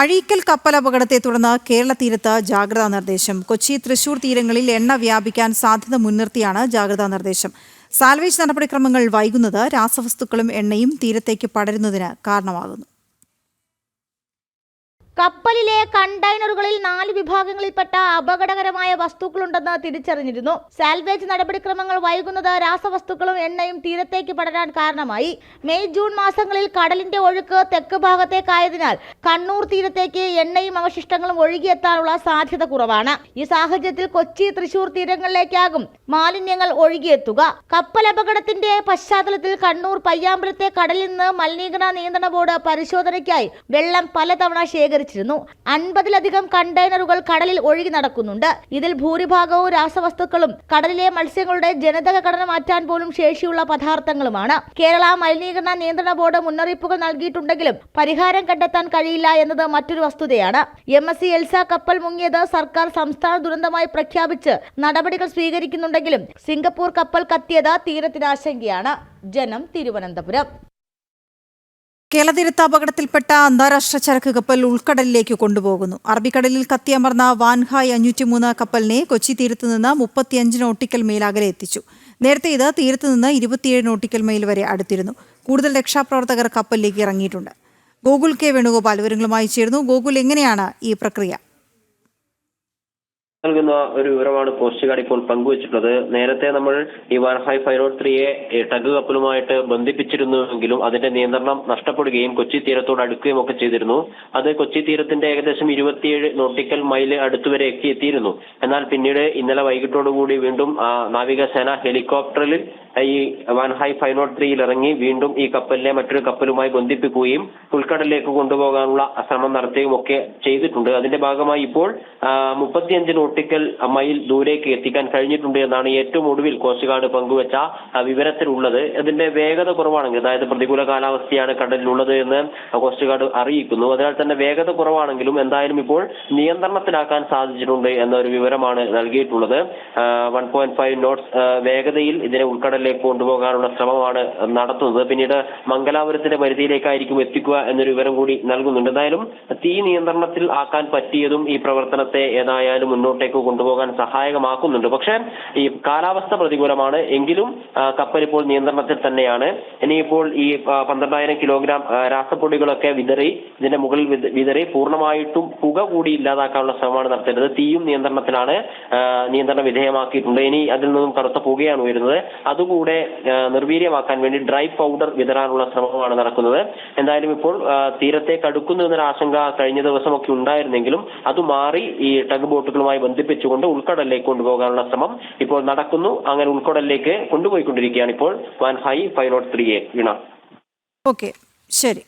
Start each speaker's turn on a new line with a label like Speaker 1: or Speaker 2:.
Speaker 1: അഴീക്കൽ കപ്പൽ അപകടത്തെ തുടർന്ന് കേരള തീരത്ത് ജാഗ്രതാ നിർദ്ദേശം. കൊച്ചി തൃശൂർ തീരങ്ങളിൽ എണ്ണ വ്യാപിക്കാൻ സാധ്യത മുൻനിർത്തിയാണ് ജാഗ്രതാ നിർദ്ദേശം. സാൽവേജ് നടപടിക്രമങ്ങൾ വൈകുന്നത് രാസവസ്തുക്കളും എണ്ണയും തീരത്തേക്ക് പടരുന്നതിന് കാരണമാകുന്നു.
Speaker 2: കപ്പലിലെ കണ്ടെയ്നറുകളിൽ നാല് വിഭാഗങ്ങളിൽപ്പെട്ട അപകടകരമായ വസ്തുക്കളുണ്ടെന്ന് തിരിച്ചറിഞ്ഞിരുന്നു. സാൽവേജ് നടപടിക്രമങ്ങൾ വൈകുന്നത് രാസവസ്തുക്കളും എണ്ണയും തീരത്തേക്ക് പടരാൻ കാരണമായി. മെയ് ജൂൺ മാസങ്ങളിൽ കടലിന്റെ ഒഴുക്ക് തെക്ക് ഭാഗത്തേക്കായതിനാൽ കണ്ണൂർ തീരത്തേക്ക് എണ്ണയും അവശിഷ്ടങ്ങളും ഒഴുകിയെത്താനുള്ള സാധ്യത കുറവാണ്. ഈ സാഹചര്യത്തിൽ കൊച്ചി തൃശൂർ തീരങ്ങളിലേക്കാകും മാലിന്യങ്ങൾ ഒഴുകിയെത്തുക. കപ്പൽ അപകടത്തിന്റെ പശ്ചാത്തലത്തിൽ കണ്ണൂർ പയ്യാമ്പലത്തെ കടലിൽ നിന്ന് മലിനീകരണ നിയന്ത്രണ ബോർഡ് പരിശോധനയ്ക്കായി വെള്ളം പലതവണ ശേഖരിച്ചിരുന്നു അൻപതിലധികം കണ്ടെയ്നറുകൾ കടലിൽ ഒഴുകി നടക്കുന്നുണ്ട്. ഇതിൽ ഭൂരിഭാഗവും രാസവസ്തുക്കളും കടലിലെ മത്സ്യങ്ങളുടെ ജനിതക ഘടന മാറ്റാൻ പോലും ശേഷിയുള്ള പദാർത്ഥങ്ങളുമാണ്. കേരള മലിനീകരണ നിയന്ത്രണ ബോർഡ് മുന്നറിയിപ്പുകൾ നൽകിയിട്ടുണ്ടെങ്കിലും പരിഹാരം കണ്ടെത്താൻ കഴിയില്ല എന്നത് മറ്റൊരു വസ്തുതയാണ്. എം എസ് സി എൽസ കപ്പൽ മുങ്ങിയത് സർക്കാർ സംസ്ഥാന ദുരന്തമായി പ്രഖ്യാപിച്ച് നടപടികൾ സ്വീകരിക്കുന്നുണ്ടെങ്കിലും സിംഗപ്പൂർ കപ്പൽ കത്തിയത് തീരത്തിന് ആശങ്കയാണ് ജനം തിരുവനന്തപുരം.
Speaker 1: കേരള തീരത്ത് അപകടത്തിൽപ്പെട്ട അന്താരാഷ്ട്ര ചരക്ക് കപ്പൽ ഉൾക്കടലിലേക്ക് കൊണ്ടുപോകുന്നു. അറബിക്കടലിൽ കത്തിയമർന്ന വാൻഹായ് അഞ്ഞൂറ്റി മൂന്ന് കപ്പലിനെ കൊച്ചി തീരത്ത് നിന്ന് മുപ്പത്തിയഞ്ച് നോട്ടിക്കൽ മൈൽ അകലെ എത്തിച്ചു. നേരത്തെ ഇത് തീരത്ത് നിന്ന് ഇരുപത്തിയേഴ് നോട്ടിക്കൽ മൈൽ വരെ അടുത്തിരുന്നു. കൂടുതൽ രക്ഷാപ്രവർത്തകർ കപ്പലിലേക്ക് ഇറങ്ങിയിട്ടുണ്ട്. ഗോകുൽ കെ വേണുഗോപാൽ വിവരങ്ങളുമായി ചേർന്നു ഗോകുൽ എങ്ങനെയാണ് ഈ പ്രക്രിയ?
Speaker 3: നൽകുന്ന ഒരു വിവരമാണ് പോസ്റ്റ് കാർഡ് ഇപ്പോൾ പങ്കുവച്ചിട്ടുള്ളത്. നേരത്തെ നമ്മൾ ഈ വാൻഹായ് ഫൈവ് നോട്ട് ത്രീയെ ടഗ് കപ്പലുമായിട്ട് ബന്ധിപ്പിച്ചിരുന്നുവെങ്കിലും അതിന്റെ നിയന്ത്രണം നഷ്ടപ്പെടുകയും കൊച്ചി തീരത്തോട് അടുക്കുകയും ഒക്കെ ചെയ്തിരുന്നു. അത് കൊച്ചി തീരത്തിന്റെ ഏകദേശം ഇരുപത്തിയേഴ് നോട്ടിക്കൽ മൈൽ അടുത്തുവരെ എത്തി എത്തിയിരുന്നു എന്നാൽ പിന്നീട് ഇന്നലെ വൈകിട്ടോടുകൂടി വീണ്ടും നാവികസേന ഹെലികോപ്റ്ററിൽ ഈ വാൻഹായ് ഫൈവ് നോട്ട് ത്രീയിൽ ഇറങ്ങി വീണ്ടും ഈ കപ്പലിനെ മറ്റൊരു കപ്പലുമായി ബന്ധിപ്പിക്കുകയും ഉൾക്കടലിലേക്ക് കൊണ്ടുപോകാനുള്ള ശ്രമം നടത്തുകയും ഒക്കെ ചെയ്തിട്ടുണ്ട്. അതിന്റെ ഭാഗമായി ഇപ്പോൾ മുപ്പത്തിയഞ്ച് മുപ്പത്തിയഞ്ച് നോട്ടിക്കൽ മൈൽ ദൂരേക്ക് എത്തിക്കാൻ കഴിഞ്ഞിട്ടുണ്ട് എന്നാണ് ഏറ്റവും ഒടുവിൽ കോസ്റ്റ് ഗാർഡ് പങ്കുവച്ച വിവരത്തിലുള്ളത്. അതിന്റെ വേഗത കുറവാണെങ്കിൽ അതായത് പ്രതികൂല കാലാവസ്ഥയാണ് കടലിലുള്ളത് എന്ന് കോസ്റ്റ് ഗാർഡ് അറിയിക്കുന്നു. അതിനാൽ തന്നെ വേഗത കുറവാണെങ്കിലും എന്തായാലും ഇപ്പോൾ നിയന്ത്രണത്തിലാക്കാൻ സാധിച്ചിട്ടുണ്ട് എന്നൊരു വിവരമാണ് നൽകിയിട്ടുള്ളത്. വൺ പോയിന്റ് ഫൈവ് നോട്ട്സ് വേഗതയിൽ ഇതിനെ ഉൾക്കടലിലേക്ക് കൊണ്ടുപോകാനുള്ള ശ്രമമാണ് നടത്തുന്നത്. പിന്നീട് മംഗലാപുരത്തിന്റെ പരിധിയിലേക്കായിരിക്കും എത്തിക്കുക എന്നൊരു വിവരം കൂടി നൽകുന്നുണ്ട്. എന്തായാലും തീ നിയന്ത്രണത്തിൽ ആക്കാൻ പറ്റിയതും ഈ പ്രവർത്തനത്തെ ഏതായാലും മുന്നോട്ടേക്ക് കൊണ്ടുപോകാൻ സഹായകമാക്കുന്നുണ്ട്. പക്ഷേ ഈ കാലാവസ്ഥ പ്രതികൂലമാണ്. എങ്കിലും കപ്പൽ ഇപ്പോൾ നിയന്ത്രണത്തിൽ തന്നെയാണ്. ഇനിയിപ്പോൾ ഈ പന്ത്രണ്ടായിരം കിലോഗ്രാം രാസപ്പൊടികളൊക്കെ വിതറി ഇതിന്റെ മുകളിൽ വിതറി പൂർണമായിട്ടും പുക കൂടി ഇല്ലാതാക്കാനുള്ള ശ്രമമാണ് നടത്തേണ്ടത്. തീയും നിയന്ത്രണത്തിലാണ് നിയന്ത്രണ വിധേയമാക്കിയിട്ടുണ്ട്. ഇനി അതിൽ നിന്നും കറുത്ത പുകയാണ് ഉയരുന്നത്. അതുകൂടെ നിർവീര്യമാക്കാൻ വേണ്ടി ഡ്രൈ പൗഡർ വിതരാനുള്ള ശ്രമമാണ് നടക്കുന്നത്. എന്തായാലും ഇപ്പോൾ തീരത്തെ തീരത്തേക്ക് അടുക്കുന്നു എന്നൊരു ആശങ്ക കഴിഞ്ഞ ദിവസമൊക്കെ ഉണ്ടായിരുന്നെങ്കിലും അത് മാറി ഈ ടഗ് ബോട്ടുകളുമായി ബന്ധിപ്പിച്ചുകൊണ്ട് ഉൾക്കടലിലേക്ക് കൊണ്ടുപോകാനുള്ള ശ്രമം ഇപ്പോൾ നടക്കുന്നു. അങ്ങനെ ഉൾക്കടലിലേക്ക് കൊണ്ടുപോയിക്കൊണ്ടിരിക്കുകയാണ് ഇപ്പോൾ Hai five naught three A Veena.
Speaker 1: Okay ശരി.